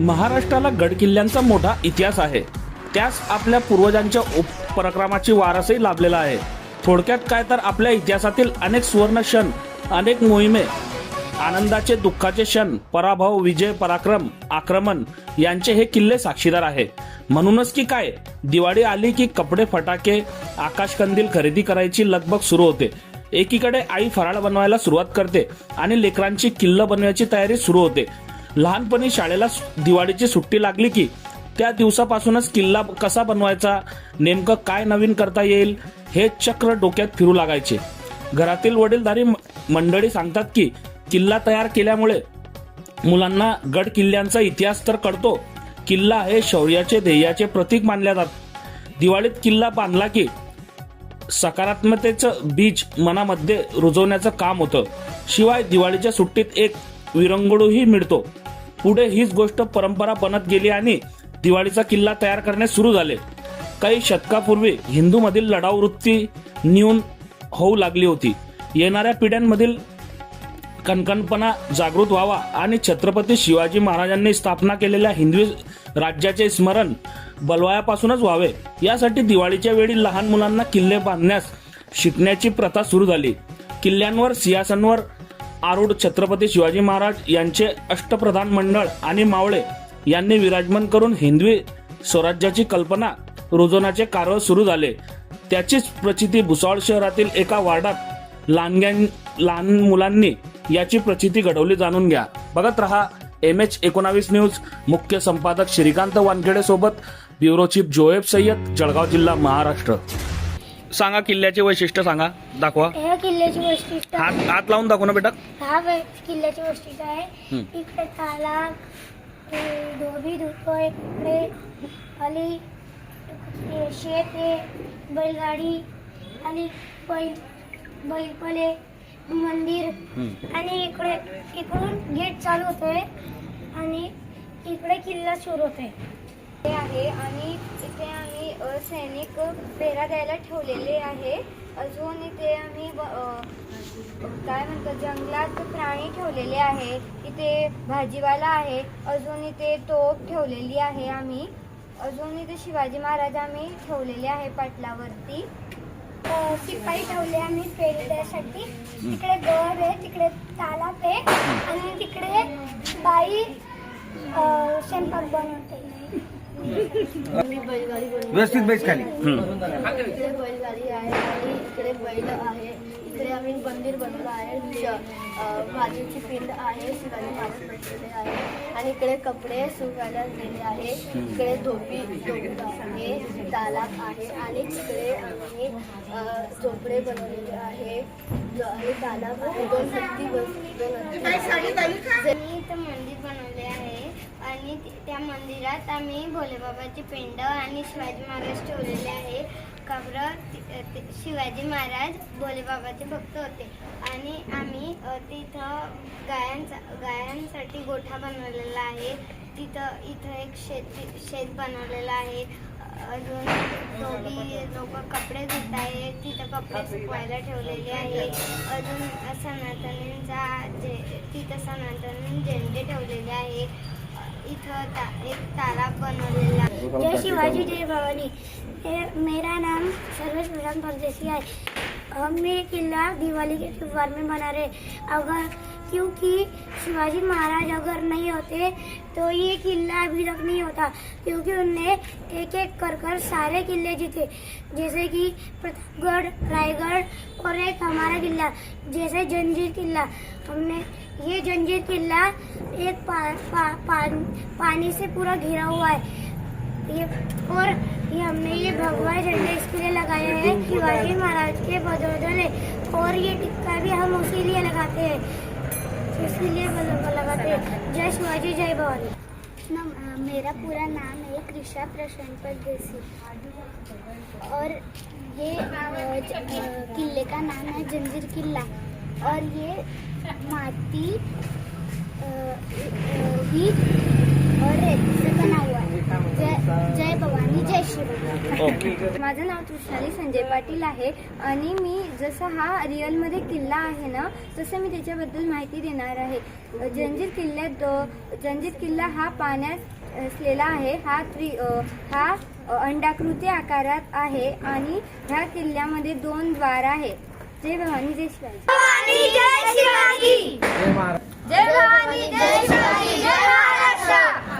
महाराष्ट्राला गडकिल्ल्यांचा मोठा इतिहास आहे. त्यास आपल्या पूर्वजांच्या उप- पराक्रमाची वारसही लाभलेला आहे. थोडक्यात काय तर आपल्या इतिहासातील अनेक सुवर्ण क्षण अनेक मोहिमे आनंदाचे दुःखाचे क्षण पराभव विजय पराक्रम आक्रमण यांचे हे किल्ले साक्षीदार आहे. म्हणूनच की काय दिवाळी आली की कपडे फटाके आकाशकंदील खरेदी करायची लगबग सुरू होते. एकीकडे आई फराळ बनवायला सुरुवात करते आणि लेकरांची किल्ल बनवायची तयारी सुरू होते. लहानपणी शाळेला सु- दिवाळीची सुट्टी लागली की त्या दिवसापासूनच किल्ला कसा बनवायचा नेमकं काय नवीन करता येईल हे चक्र डोक्यात फिरू लागायचे. घरातील वडीलधारी म- मंडळी सांगतात की किल्ला तयार केल्यामुळे मुलांना गड किल्ल्यांचा इतिहास तर कळतो. किल्ला हे शौर्याचे ध्येयाचे प्रतीक मानल्या जात दिवाळीत किल्ला बांधला की सकारात्मकतेचं बीज मनामध्ये रुजवण्याचं काम होतं. शिवाय दिवाळीच्या सुट्टीत एक विरंगुळूही मिळतो. पुढे हीच गोष्ट परंपरा बनत गेली आणि दिवाळीचा किल्ला तयार करणे सुरू झाले. काही शतकापूर्वी हिंदूमधील लढाऊ वृत्ती न्यून होऊ लागली होती. येणाऱ्या पिढ्यांमधील कणकणपणा जागृत व्हावा आणि छत्रपती शिवाजी महाराजांनी स्थापना केलेल्या हिंदवी राज्याचे स्मरण बलवायापासूनच व्हावे. यासाठी दिवाळीच्या वेळी लहान मुलांना किल्ले बांधण्यास शिकण्याची प्रथा सुरू झाली. किल्ल्यांवर सिंहासनवर आरूढ छत्रपती शिवाजी महाराज यांचे अष्टप्रधान मंडळ आणि मावळे यांनी विराजमान करून हिंदवी स्वराज्याची कल्पना रुजवण्याचे कार्य सुरू झाले. त्याचीच प्रचिती भुसावळ शहरातील एका वार्डात लहानग्या लहान मुलांनी याची प्रचिती घडवली जाणून घ्या. बघत रहा एम एच एकोणावीस न्यूज. मुख्य संपादक श्रीकांत वानखेडे सोबत ब्युरो चीफ जोएब सय्यद जळगाव जिल्हा महाराष्ट्र. सांगा किल्ल्याचे वैशिष्ट्य सांगा दाखवा. या किल्ल्याची वैशिष्ट्य हात हात लावून दाखव ना बेटा. हा वै- किल्ल्याची वैशिष्ट्य आहे. इकडे तालाब हे धोबी इकडे खाली हे शेत आहे बैलगाडी आणि बैल बैलपले मंदिर. आणि इकडे इकडून गेट चालू होतोय आणि इकडे किल्ला सुरू होतोय. आहे आणि इथे आम्ही सैनिक पेरा द्यायला ठेवलेले आहे. अजून इथे आम्ही ब- काय म्हणतो जंगलात प्राणी ठेवलेले आहे इथे भाजीवाला आहे. अजून इथे तोप ठेवलेली आहे आम्ही. अजून इथे शिवाजी महाराज आम्ही ठेवलेले आहे पाटलावरती. शिपाई ठेवले आम्ही फेरी द्यासाठी तिकडे गड आहे तिकडे तालाब आहे. आणि तिकडे बाई स्वयंपाक बनवते. व्यवस्थित बैस खाली. इकडे बैलगाडी आहे आणि इकडे बैल आहे. इकडे आम्ही मंदिर बनवलं आहे. श- पिंड आहे शिवाजी महाराज बसलेले आहे. आणि इकडे कपडे सुकायला आहे. इकडे धोपी धोपी आहे तालाब आहे. आणि तिकडे आम्ही अं, झोपडे बनवलेले आहे. ज- आणि तालाब आहे. दोन हत्ती बस दोन हत्ती आम्ही इथं मंदिर बनवले आहे आणि ति- त्या मंदिरात आम्ही भोलेबाबाची पिंड आणि शिवाजी महाराज ठेवलेले आहे. का शिवाजी महाराज भोलेबाबाचे भक्त होते. आणि आम्ही तिथं गायांचा गायांसाठी गोठा बनवलेला आहे. तिथं इथं एक शेत शेत बनवलेलं आहे. अजून दोघी लोक कपडे धुत आहे तिथं कपडे सुकवायला ठेवलेले आहे. अजून सनातनींचा जे तिथं सनातन झेंडे ठेवलेले आहे. इथं ता एक तालाब बनवलेला आहे जय शिवाजी जय भवानी ये मेरा नाम सर्वेश प्रशांत परदेसी है हम ये किला दिवाली के त्योहार में मना रहे अगर क्योंकि शिवाजी महाराज अगर नहीं होते तो ये किला अभी तक नहीं होता क्योंकि उनने एक एक कर कर सारे किले जीते। जैसे कि प्रतापगढ़ रायगढ़ और एक हमारा किला जैसे जंजीर किला। हमने ये जंजीर किला एक पा, पा, पा, पानी से पूरा घिरा हुआ है। ये और ये हमने ये भगवा झंडे इसके लिए लगाए हैं शिवाजी महाराज के बदौलत है और ये टिक्का भी हम उसी लिए लगाते हैं। इसीलिए लगाते हैं। जय शिवाजी, जय भवानी। मेरा पूरा नाम है कृषा प्रशांत परदेसी। और ये किले का नाम है जंजीर किला। और ये माटी ओके माझं नाव तुषारी संजय पाटील आहे आणि मी जसं हा रिअलमध्ये किल्ला आहे ना तसं मी त्याच्याबद्दल माहिती देणार आहे. जंजीर किल्ल्यात दो जंजीर किल्ला हा पाण्यात असलेला आहे. हा त्रि हा अंडाकृती आकारात आहे आणि ह्या किल्ल्यामध्ये दोन द्वार आहेत. जय भवानी जय शिवाजी. जय भवानी जय शिवाजी. जय महाराष्ट्र.